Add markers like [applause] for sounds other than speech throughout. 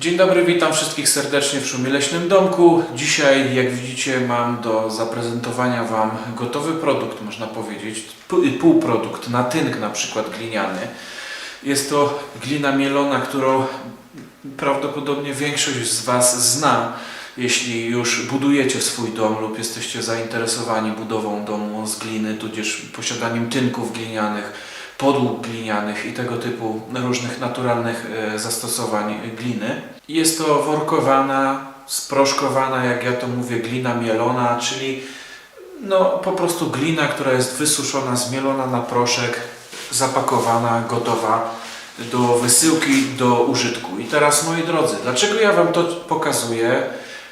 Dzień dobry, witam wszystkich serdecznie w Szumie Leśnym Domku. Dzisiaj, jak widzicie, mam do zaprezentowania Wam gotowy produkt, można powiedzieć, półprodukt, na tynk na przykład gliniany. Jest to glina mielona, którą prawdopodobnie większość z Was zna, jeśli już budujecie swój dom lub jesteście zainteresowani budową domu z gliny, tudzież posiadaniem tynków glinianych, podłóg glinianych i tego typu różnych naturalnych e, zastosowań gliny. Jest to workowana, sproszkowana, jak ja to mówię, glina mielona, czyli no po prostu glina, która jest wysuszona, zmielona na proszek, zapakowana, gotowa do wysyłki, do użytku. I teraz moi drodzy, dlaczego ja Wam to pokazuję?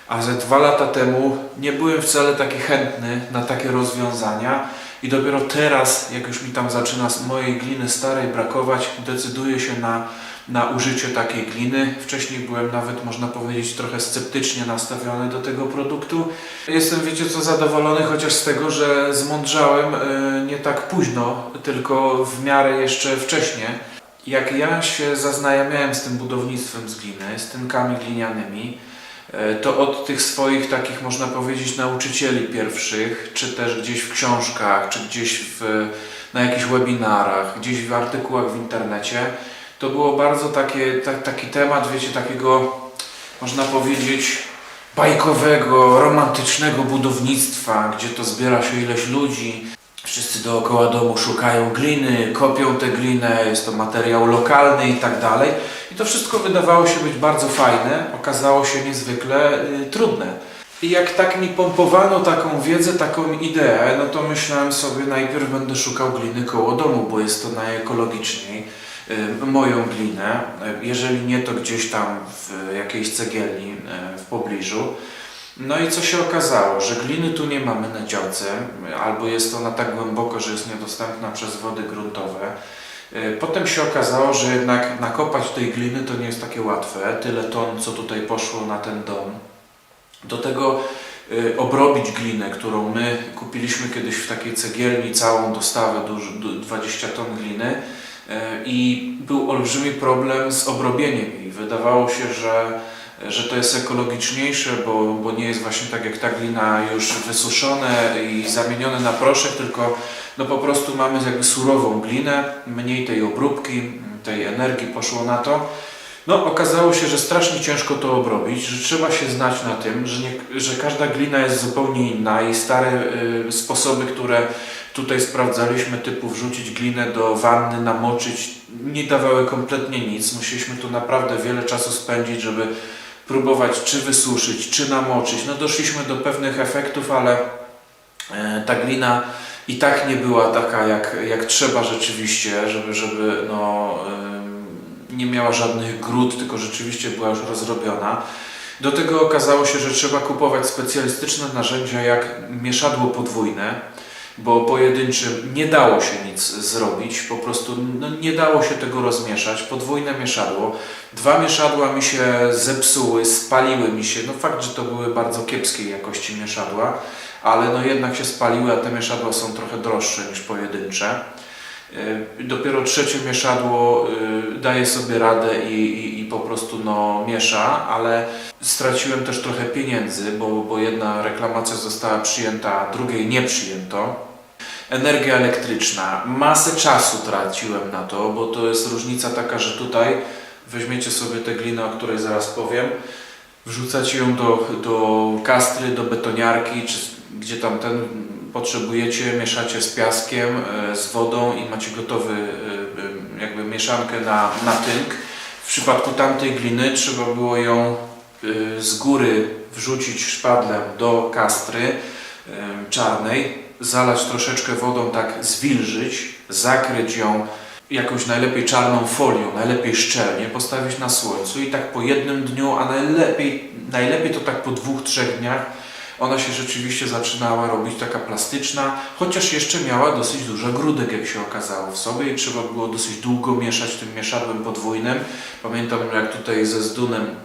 A ze dwa lata temu nie byłem wcale taki chętny na takie rozwiązania i dopiero teraz, jak już mi tam zaczyna mojej gliny starej brakować, decyduję się na, na użycie takiej gliny. Wcześniej byłem nawet, można powiedzieć, trochę sceptycznie nastawiony do tego produktu. Jestem, wiecie co, zadowolony chociaż z tego, że zmądrzałem e, nie tak późno, tylko w miarę jeszcze wcześniej. Jak ja się zaznajamiałem z tym budownictwem z gliny, z tynkami glinianymi, e, to od tych swoich takich, można powiedzieć, nauczycieli pierwszych, czy też gdzieś w książkach, czy gdzieś w, na jakichś webinarach, gdzieś w artykułach w internecie, to było bardzo takie, ta, taki temat, wiecie, takiego, można powiedzieć, bajkowego, romantycznego budownictwa, gdzie to zbiera się ileś ludzi, wszyscy dookoła domu szukają gliny, kopią tę glinę, jest to materiał lokalny i tak dalej. I to wszystko wydawało się być bardzo fajne, okazało się niezwykle y, trudne. I jak tak mi pompowano taką wiedzę, taką ideę, no to myślałem sobie, najpierw będę szukał gliny koło domu, bo jest to najekologiczniej. Y, Moją glinę, jeżeli nie, to gdzieś tam w jakiejś cegielni y, w pobliżu. No i co się okazało, że gliny tu nie mamy na działce, albo jest ona tak głęboko, że jest niedostępna przez wody gruntowe. Y, Potem się okazało, że jednak nakopać tej gliny to nie jest takie łatwe. Tyle ton, co tutaj poszło na ten dom. Do tego y, obrobić glinę, którą my kupiliśmy kiedyś w takiej cegielni, całą dostawę, duż, du- 20 ton gliny. y, I był olbrzymi problem z obrobieniem jej. Wydawało się, że że to jest ekologiczniejsze, bo, bo nie jest właśnie tak jak ta glina już wysuszone i zamienione na proszek, tylko no po prostu mamy jakby surową glinę, mniej tej obróbki, tej energii poszło na to. No okazało się, że strasznie ciężko to obrobić, że trzeba się znać na tym, że, nie, że każda glina jest zupełnie inna i stare y, sposoby, które tutaj sprawdzaliśmy, typu wrzucić glinę do wanny, namoczyć, nie dawały kompletnie nic. Musieliśmy tu naprawdę wiele czasu spędzić, żeby próbować czy wysuszyć, czy namoczyć. No doszliśmy do pewnych efektów, ale e, ta glina i tak nie była taka jak, jak trzeba rzeczywiście, żeby, żeby no, em, nie miała żadnych grud, tylko rzeczywiście była już rozrobiona. Do tego okazało się, że trzeba kupować specjalistyczne narzędzia jak mieszadło podwójne, bo pojedynczym nie dało się nic zrobić, po prostu no, nie dało się tego rozmieszać. Podwójne mieszadło. Dwa mieszadła mi się zepsuły, spaliły mi się. No fakt, że to były bardzo kiepskiej jakości mieszadła, ale no jednak się spaliły, a te mieszadła są trochę droższe niż pojedyncze. Yy, Dopiero trzecie mieszadło yy, daje sobie radę i, i, i po prostu no, miesza, ale straciłem też trochę pieniędzy, bo, bo jedna reklamacja została przyjęta, drugiej nie przyjęto. Energia elektryczna. Masę czasu traciłem na to, bo to jest różnica taka, że tutaj weźmiecie sobie tę glinę, o której zaraz powiem, wrzucacie ją do, do kastry, do betoniarki, czy gdzie tam ten potrzebujecie, mieszacie z piaskiem, e, z wodą i macie gotowy e, e, jakby mieszankę na, na tynk. W przypadku tamtej gliny trzeba było ją z góry wrzucić szpadlem do kastry czarnej, zalać troszeczkę wodą, tak zwilżyć, zakryć ją jakąś najlepiej czarną folią, najlepiej szczelnie, postawić na słońcu i tak po jednym dniu, a najlepiej, najlepiej to tak po dwóch, trzech dniach ona się rzeczywiście zaczynała robić taka plastyczna, chociaż jeszcze miała dosyć dużo grudek, jak się okazało w sobie i trzeba było dosyć długo mieszać tym mieszadłem podwójnym. Pamiętam, jak tutaj ze Zdunem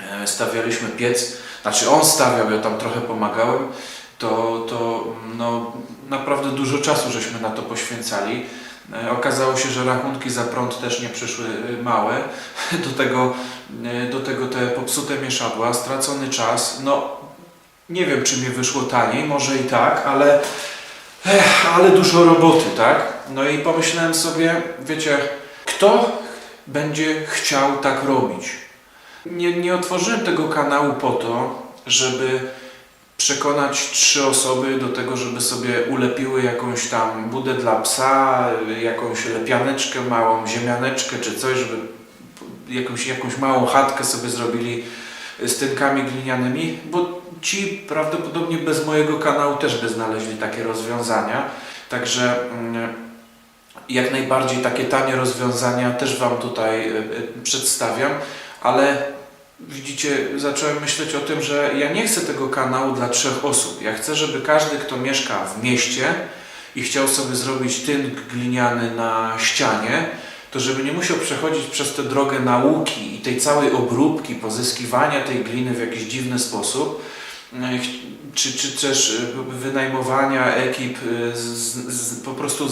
e, stawialiśmy piec, znaczy on stawiał, ja tam trochę pomagałem, to, to no, naprawdę dużo czasu żeśmy na to poświęcali. E, Okazało się, że rachunki za prąd też nie przyszły e, małe. [laughs] Do tego, do tego te popsute mieszadła, stracony czas. No, nie wiem, czy mi wyszło taniej, może i tak, ale, ech, ale dużo roboty, tak? No i pomyślałem sobie, wiecie, kto będzie chciał tak robić? Nie, nie otworzyłem tego kanału po to, żeby przekonać trzy osoby do tego, żeby sobie ulepiły jakąś tam budę dla psa, jakąś lepianeczkę małą, ziemianeczkę czy coś, żeby jakąś, jakąś małą chatkę sobie zrobili z tynkami glinianymi, bo ci prawdopodobnie bez mojego kanału też by znaleźli takie rozwiązania. Także mm, jak najbardziej takie tanie rozwiązania też Wam tutaj y, y, przedstawiam, ale widzicie, zacząłem myśleć o tym, że ja nie chcę tego kanału dla trzech osób. Ja chcę, żeby każdy, kto mieszka w mieście i chciał sobie zrobić tynk gliniany na ścianie, to żeby nie musiał przechodzić przez tę drogę nauki i tej całej obróbki, pozyskiwania tej gliny w jakiś dziwny sposób, e, czy, czy też e, wynajmowania ekip, e, z, z, po prostu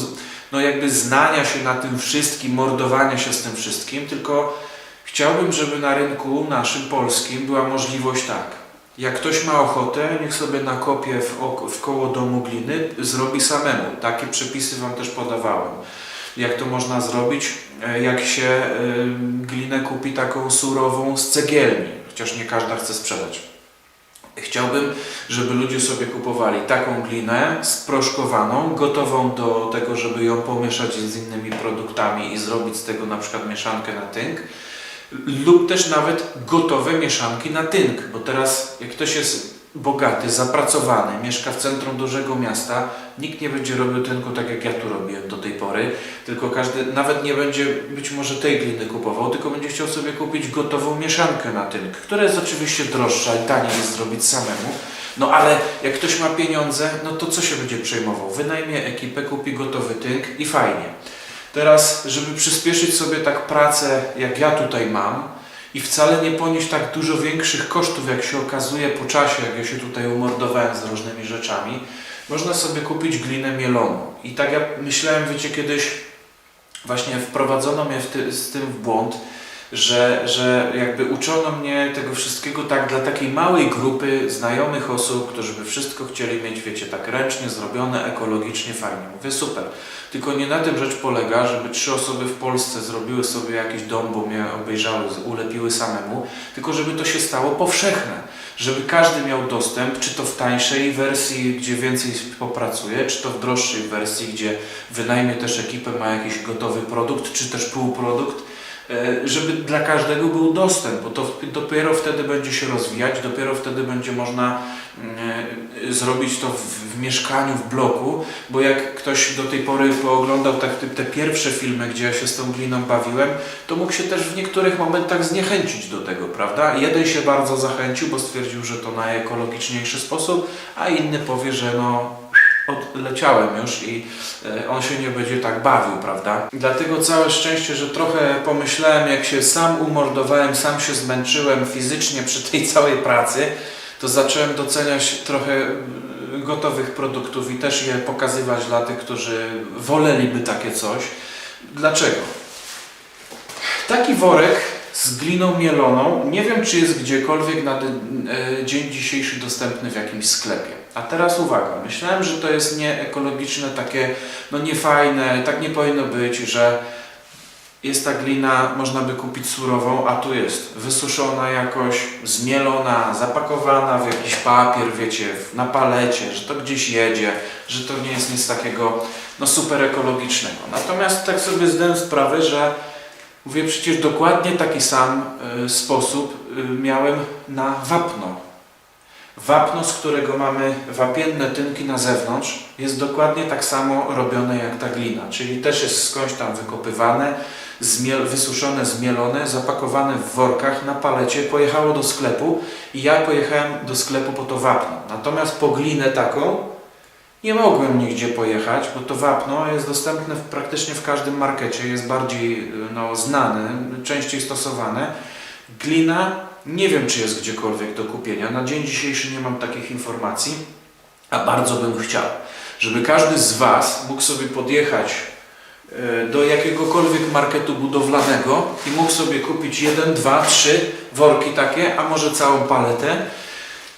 no jakby znania się na tym wszystkim, mordowania się z tym wszystkim, tylko chciałbym, żeby na rynku naszym polskim była możliwość tak. Jak ktoś ma ochotę, niech sobie nakopie w, w koło domu gliny, zrobi samemu. Takie przepisy Wam też podawałem. Jak to można zrobić? E, Jak się e, glinę kupi taką surową z cegielni, chociaż nie każda chce sprzedać. Chciałbym, żeby ludzie sobie kupowali taką glinę sproszkowaną, gotową do tego, żeby ją pomieszać z innymi produktami i zrobić z tego na przykład mieszankę na tynk lub też nawet gotowe mieszanki na tynk, bo teraz jak ktoś jest bogaty, zapracowany, mieszka w centrum dużego miasta, nikt nie będzie robił tynku tak jak ja tu robiłem do tej pory, tylko każdy nawet nie będzie być może tej gliny kupował, tylko będzie chciał sobie kupić gotową mieszankę na tynk, która jest oczywiście droższa i taniej jest zrobić samemu, no ale jak ktoś ma pieniądze, no to co się będzie przejmował? Wynajmie ekipę, kupi gotowy tynk i fajnie. Teraz, żeby przyspieszyć sobie tak pracę, jak ja tutaj mam i wcale nie ponieść tak dużo większych kosztów, jak się okazuje po czasie, jak ja się tutaj umordowałem z różnymi rzeczami, można sobie kupić glinę mieloną. I tak ja myślałem, wiecie, kiedyś właśnie wprowadzono mnie ty, z tym w błąd, że, że jakby uczono mnie tego wszystkiego tak dla takiej małej grupy znajomych osób, którzy by wszystko chcieli mieć, wiecie, tak ręcznie zrobione, ekologicznie, fajnie. Mówię, super. Tylko nie na tym rzecz polega, żeby trzy osoby w Polsce zrobiły sobie jakiś dom, bo mnie obejrzały, ulepiły samemu, tylko żeby to się stało powszechne. Żeby każdy miał dostęp, czy to w tańszej wersji, gdzie więcej popracuje, czy to w droższej wersji, gdzie wynajmie też ekipę, ma jakiś gotowy produkt, czy też półprodukt, żeby dla każdego był dostęp, bo to dopiero wtedy będzie się rozwijać, dopiero wtedy będzie można mm, e, zrobić to w, mieszkaniu, w bloku, bo jak ktoś do tej pory pooglądał tak te, te pierwsze filmy, gdzie ja się z tą gliną bawiłem, to mógł się też w niektórych momentach zniechęcić do tego, prawda? Jeden się bardzo zachęcił, bo stwierdził, że to najekologiczniejszy sposób, a inny powie, że no odleciałem już i e, on się nie będzie tak bawił, prawda? Dlatego całe szczęście, że trochę pomyślałem, jak się sam umordowałem, sam się zmęczyłem fizycznie przy tej całej pracy, to zacząłem doceniać trochę e, gotowych produktów i też je pokazywać dla tych, którzy woleliby takie coś. Dlaczego? Taki worek z gliną mieloną, nie wiem czy jest gdziekolwiek na e, dzień dzisiejszy dostępny w jakimś sklepie. A teraz uwaga, myślałem, że to jest nieekologiczne, takie no niefajne, tak nie powinno być, że jest ta glina, można by kupić surową, a tu jest wysuszona jakoś, zmielona, zapakowana w jakiś papier, wiecie, na palecie, że to gdzieś jedzie, że to nie jest nic takiego no super ekologicznego. Natomiast tak sobie zdałem sprawę, że Mówię, przecież dokładnie taki sam y, sposób y, miałem na wapno. Wapno, z którego mamy wapienne tynki na zewnątrz, jest dokładnie tak samo robione jak ta glina, czyli też jest skądś tam wykopywane, zmiel, wysuszone, zmielone, zapakowane w workach na palecie, pojechało do sklepu i ja pojechałem do sklepu po to wapno. Natomiast po glinę taką nie mogłem nigdzie pojechać, bo to wapno jest dostępne w, praktycznie w każdym markecie, jest bardziej y, no, znane, częściej stosowane. Glina nie wiem, czy jest gdziekolwiek do kupienia. Na dzień dzisiejszy nie mam takich informacji, a bardzo bym chciał, żeby każdy z Was mógł sobie podjechać e, do jakiegokolwiek marketu budowlanego i mógł sobie kupić jeden, dwa, trzy worki takie, a może całą paletę,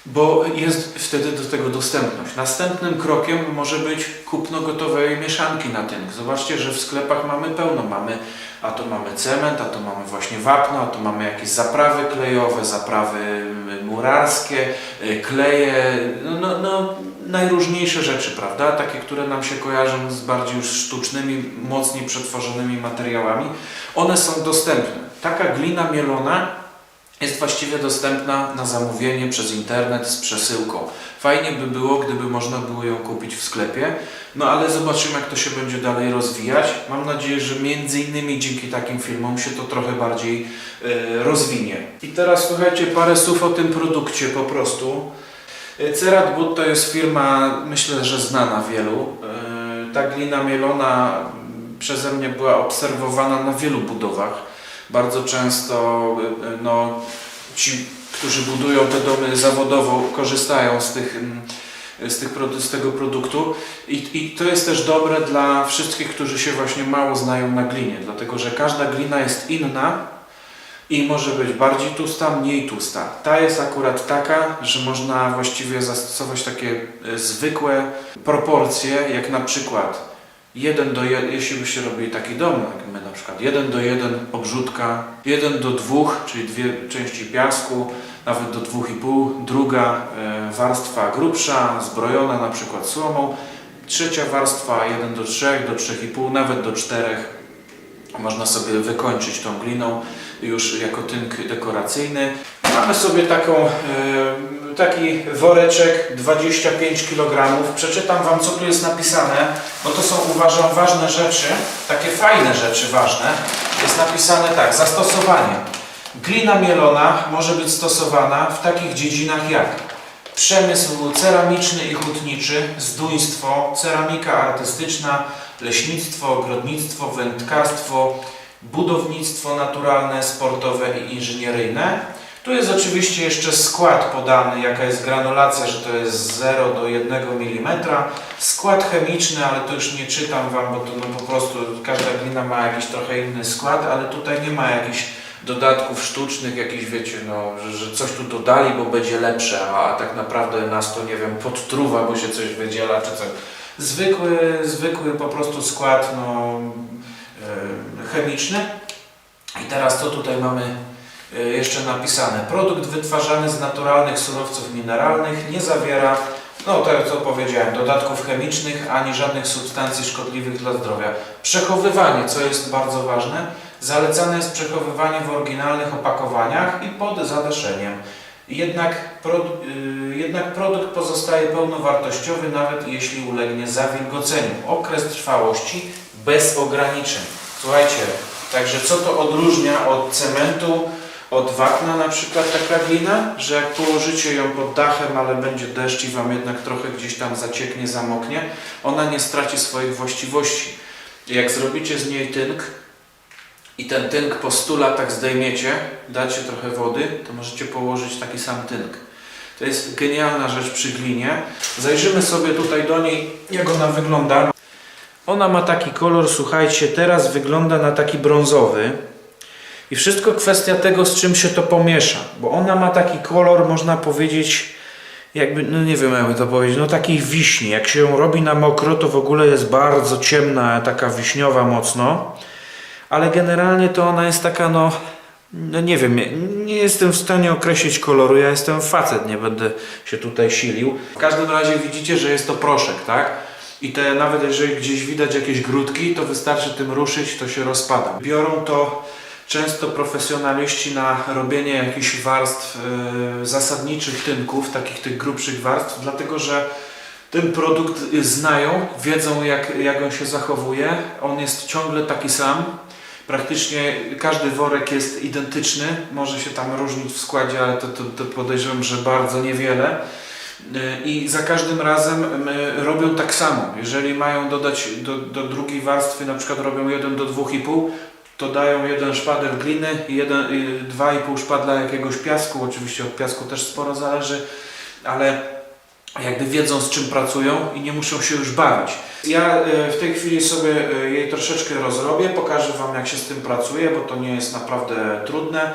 bo jest wtedy do tego dostępność. Następnym krokiem może być kupno gotowej mieszanki na tynk. Zobaczcie, że w sklepach mamy pełno. Mamy, a to mamy cement, a to mamy właśnie wapno, a to mamy jakieś zaprawy klejowe, zaprawy murarskie, y, kleje, no, no, no najróżniejsze rzeczy, prawda? Takie, które nam się kojarzą z bardziej już sztucznymi, mocniej przetworzonymi materiałami. One są dostępne. Taka glina mielona jest właściwie dostępna na zamówienie przez internet z przesyłką. Fajnie by było, gdyby można było ją kupić w sklepie, no ale zobaczymy, jak to się będzie dalej rozwijać. Mam nadzieję, że między innymi dzięki takim filmom się to trochę bardziej e, rozwinie. I teraz słuchajcie, parę słów o tym produkcie po prostu. E, Cerat Bud to jest firma, myślę, że znana wielu. E, Ta glina mielona przeze mnie była obserwowana na wielu budowach. Bardzo często y, no, ci, którzy budują te domy zawodowo, korzystają z, tych, z, tych, z tego produktu. I, I to jest też dobre dla wszystkich, którzy się właśnie mało znają na glinie, dlatego że każda glina jest inna i może być bardziej tłusta, mniej tłusta. Ta jest akurat taka, że można właściwie zastosować takie y, zwykłe proporcje, jak na przykład 1 do 1, jeśli by się robili taki dom, jak my na przykład 1 do 1 obrzutka, 1 do 2, czyli dwie części piasku, nawet do 2,5, druga e, warstwa grubsza, zbrojona na przykład słomą, trzecia warstwa 1 do 3, do 3,5, nawet do 4. Można sobie wykończyć tą gliną już jako tynk dekoracyjny. Mamy sobie taką, e, taki woreczek 25 kg. Przeczytam Wam, co tu jest napisane, bo to są, uważam, ważne rzeczy, takie fajne rzeczy ważne. Jest napisane tak, zastosowanie. Glina mielona może być stosowana w takich dziedzinach jak przemysł ceramiczny i hutniczy, zduństwo, ceramika artystyczna, leśnictwo, ogrodnictwo, wędkarstwo, budownictwo naturalne, sportowe i inżynieryjne. Tu jest oczywiście jeszcze skład podany, jaka jest granulacja, że to jest 0 do 1 mm. Skład chemiczny, ale to już nie czytam Wam, bo to no po prostu każda glina ma jakiś trochę inny skład, ale tutaj nie ma jakichś dodatków sztucznych, jakichś wiecie, no, że, że coś tu dodali, bo będzie lepsze, a, tak naprawdę nas to, nie wiem, podtruwa, bo się coś wydziela, czy coś. Zwykły, zwykły po prostu skład, no, e, chemiczny. I teraz co tutaj mamy jeszcze napisane? Produkt wytwarzany z naturalnych surowców mineralnych nie zawiera, no tak co powiedziałem, dodatków chemicznych ani żadnych substancji szkodliwych dla zdrowia. Przechowywanie, co jest bardzo ważne, zalecane jest przechowywanie w oryginalnych opakowaniach i pod zadaszeniem. Jednak, produ- y, jednak produkt pozostaje pełnowartościowy nawet jeśli ulegnie zawilgoceniu. Okres trwałości bez ograniczeń. Słuchajcie, także co to odróżnia od cementu, od wapna na przykład taka glina, że jak położycie ją pod dachem, ale będzie deszcz i Wam jednak trochę gdzieś tam zacieknie, zamoknie, ona nie straci swoich właściwości. Jak zrobicie z niej tynk i ten tynk po 100 latach zdejmiecie, dacie trochę wody, to możecie położyć taki sam tynk. To jest genialna rzecz przy glinie. Zajrzymy sobie tutaj do niej, jak ona wygląda. Ona ma taki kolor, słuchajcie, teraz wygląda na taki brązowy. I wszystko kwestia tego, z czym się to pomiesza. Bo ona ma taki kolor, można powiedzieć, jakby, no nie wiem jakby to powiedzieć, no takiej wiśni. Jak się ją robi na mokro, to w ogóle jest bardzo ciemna, taka wiśniowa mocno. Ale generalnie to ona jest taka, no, no nie wiem, nie jestem w stanie określić koloru. Ja jestem facet, nie będę się tutaj silił. W każdym razie widzicie, że jest to proszek, tak? I te, nawet jeżeli gdzieś widać jakieś grudki, to wystarczy tym ruszyć, to się rozpada. Biorą to często profesjonaliści na robienie jakichś warstw e, zasadniczych tynków, takich tych grubszych warstw, dlatego że ten produkt znają, wiedzą jak, jak on się zachowuje. On jest ciągle taki sam. Praktycznie każdy worek jest identyczny, może się tam różnić w składzie, ale to, to, to podejrzewam, że bardzo niewiele. Y, I za każdym razem y, robią tak samo. Jeżeli mają dodać do, do drugiej warstwy, na przykład robią 1 do 2,5, to dają jeden szpadel gliny i jeden, y, dwa i pół szpadla jakiegoś piasku. Oczywiście od piasku też sporo zależy, ale jakby wiedzą z czym pracują i nie muszą się już bawić. Ja e, w tej chwili sobie e, jej troszeczkę rozrobię, pokażę Wam jak się z tym pracuje, bo to nie jest naprawdę trudne.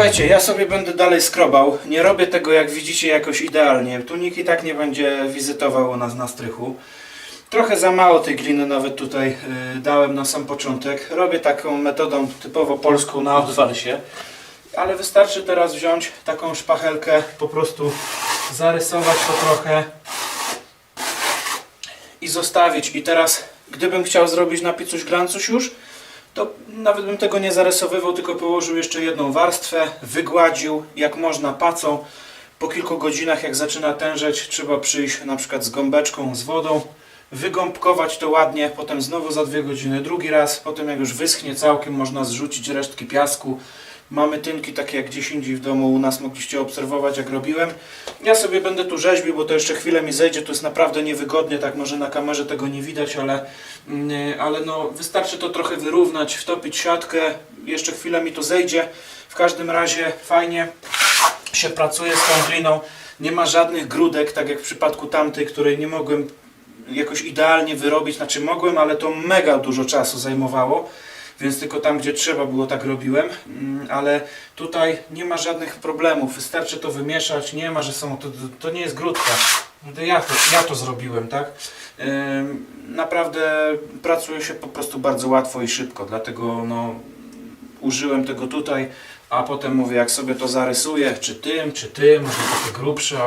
Słuchajcie, ja sobie będę dalej skrobał. Nie robię tego, jak widzicie, jakoś idealnie. Tunik i tak nie będzie wizytował u nas na strychu. Trochę za mało tej gliny nawet tutaj y, dałem na sam początek. Robię taką metodą typowo polską na odwal się. Ale wystarczy teraz wziąć taką szpachelkę, po prostu zarysować to trochę i zostawić. I teraz, gdybym chciał zrobić na piecuś glancuś już, to nawet bym tego nie zarysowywał, tylko położył jeszcze jedną warstwę, wygładził jak można pacą. Po kilku godzinach, jak zaczyna tężeć, trzeba przyjść na przykład z gąbeczką, z wodą, wygąbkować to ładnie, potem znowu za dwie godziny drugi raz, potem jak już wyschnie całkiem, można zrzucić resztki piasku. Mamy tynki takie jak gdzieś indziej w domu u nas mogliście obserwować jak robiłem. Ja sobie będę tu rzeźbił, bo to jeszcze chwilę mi zejdzie, to jest naprawdę niewygodnie, tak może na kamerze tego nie widać, ale, mm, ale no wystarczy to trochę wyrównać, wtopić siatkę, jeszcze chwilę mi to zejdzie. W każdym razie fajnie się pracuje z tą gliną, nie ma żadnych grudek, tak jak w przypadku tamtej, której nie mogłem jakoś idealnie wyrobić, znaczy mogłem, ale to mega dużo czasu zajmowało więc tylko tam, gdzie trzeba było, tak robiłem, Mm, ale tutaj nie ma żadnych problemów, wystarczy to wymieszać, nie ma, że są, to, to nie jest grudka, ja to, ja to zrobiłem, tak? Naprawdę pracuje się po prostu bardzo łatwo i szybko, dlatego no, użyłem tego tutaj, a potem mówię, jak sobie to zarysuję, czy tym, czy tym, może takie grubsze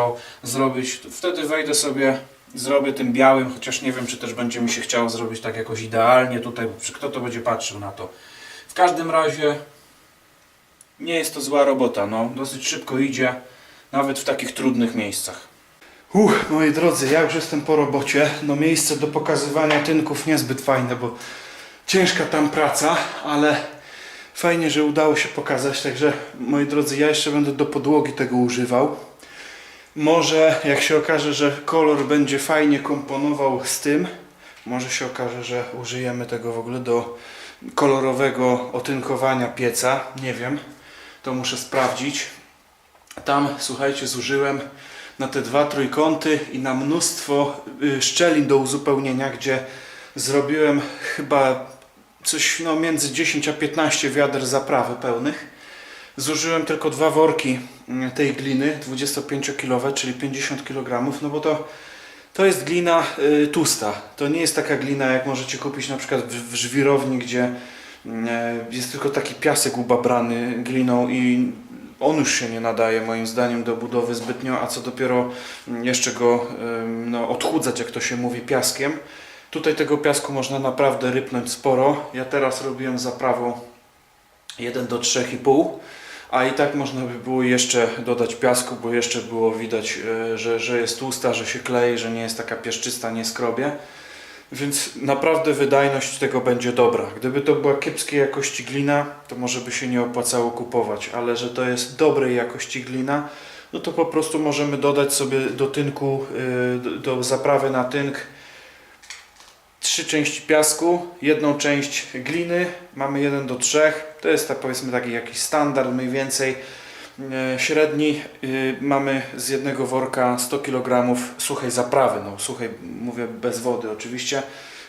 zrobić, wtedy wejdę sobie, zrobię tym białym, chociaż nie wiem, czy też będzie mi się chciało zrobić tak jakoś idealnie tutaj, bo kto to będzie patrzył na to. W każdym razie nie jest to zła robota, no, dosyć szybko idzie, nawet w takich trudnych miejscach. Uch, moi drodzy, ja już jestem po robocie. No miejsce do pokazywania tynków niezbyt fajne, bo ciężka tam praca, ale fajnie, że udało się pokazać. Także, moi drodzy, ja jeszcze będę do podłogi tego używał. Może jak się okaże, że kolor będzie fajnie komponował z tym, może się okaże, że użyjemy tego w ogóle do kolorowego otynkowania pieca. Nie wiem, to muszę sprawdzić. Tam, słuchajcie, zużyłem na te dwa trójkąty i na mnóstwo y, szczelin do uzupełnienia, gdzie zrobiłem chyba coś no, między 10 a 15 wiader zaprawy pełnych. Zużyłem tylko dwa worki tej gliny 25-kilowe, czyli 50 kg, no bo to, to jest glina y, tłusta. To nie jest taka glina, jak możecie kupić na przykład w, w żwirowni, gdzie e, jest tylko taki piasek ubabrany gliną i on już się nie nadaje moim zdaniem do budowy zbytnio, a co dopiero mm, jeszcze go ym, no, odchudzać, jak to się mówi, piaskiem. Tutaj tego piasku można naprawdę rypnąć sporo. Ja teraz robiłem zaprawą 1 do 3,5, a i tak można by było jeszcze dodać piasku, bo jeszcze było widać, e, że, że jest tłusta, że się klei, że nie jest taka pieszczysta, nie skrobie. Więc naprawdę wydajność tego będzie dobra. Gdyby to była kiepskiej jakości glina, to może by się nie opłacało kupować, ale że to jest dobrej jakości glina, no to po prostu możemy dodać sobie do tynku, do, do zaprawy na tynk trzy części piasku, jedną część gliny, mamy 1 do 3, to jest tak powiedzmy taki jakiś standard mniej więcej. E, Średni y, mamy z jednego worka 100 kg suchej zaprawy, no suchej mówię bez wody oczywiście,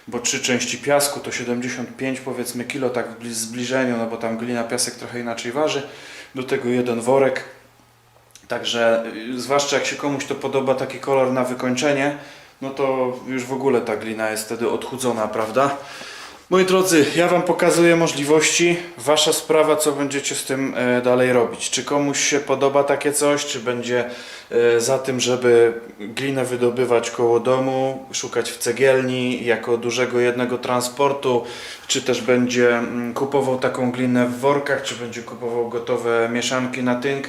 bo trzy części piasku to 75 powiedzmy kilo tak w bli- zbliżeniu, no bo tam glina, piasek trochę inaczej waży. Do tego jeden worek. Także y, zwłaszcza jak się komuś to podoba taki kolor na wykończenie, no to już w ogóle ta glina jest wtedy odchudzona, prawda? Moi drodzy, ja Wam pokazuję możliwości. Wasza sprawa, co będziecie z tym e, dalej robić. Czy komuś się podoba takie coś, czy będzie e, za tym, żeby glinę wydobywać koło domu, szukać w cegielni jako dużego jednego transportu, czy też będzie mm, kupował taką glinę w workach, czy będzie kupował gotowe mieszanki na tynk.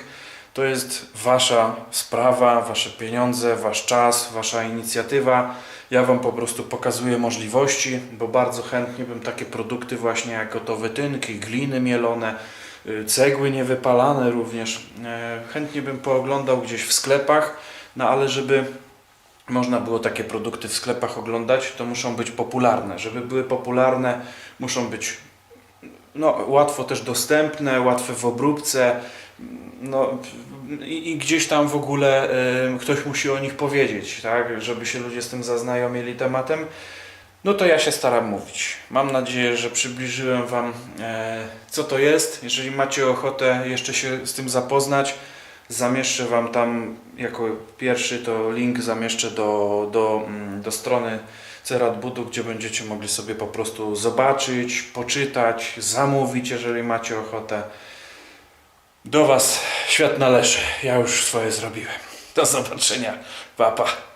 To jest Wasza sprawa, Wasze pieniądze, Wasz czas, Wasza inicjatywa. Ja Wam po prostu pokazuję możliwości, bo bardzo chętnie bym takie produkty właśnie jak gotowe tynki, gliny mielone, y, cegły niewypalane również, e, chętnie bym pooglądał gdzieś w sklepach, no ale żeby można było takie produkty w sklepach oglądać, to muszą być popularne. Żeby były popularne, muszą być no, łatwo też dostępne, łatwe w obróbce, no, i, i gdzieś tam w ogóle y, ktoś musi o nich powiedzieć, tak, żeby się ludzie z tym zaznajomili tematem. No to ja się staram mówić. Mam nadzieję, że przybliżyłem Wam, e, co to jest. Jeżeli macie ochotę jeszcze się z tym zapoznać, zamieszczę Wam tam jako pierwszy to link zamieszczę do, do, mm, do strony Cerat Budu, gdzie będziecie mogli sobie po prostu zobaczyć, poczytać, zamówić, jeżeli macie ochotę. Do Was świat należy. Ja już swoje zrobiłem. Do zobaczenia. Papa. Pa.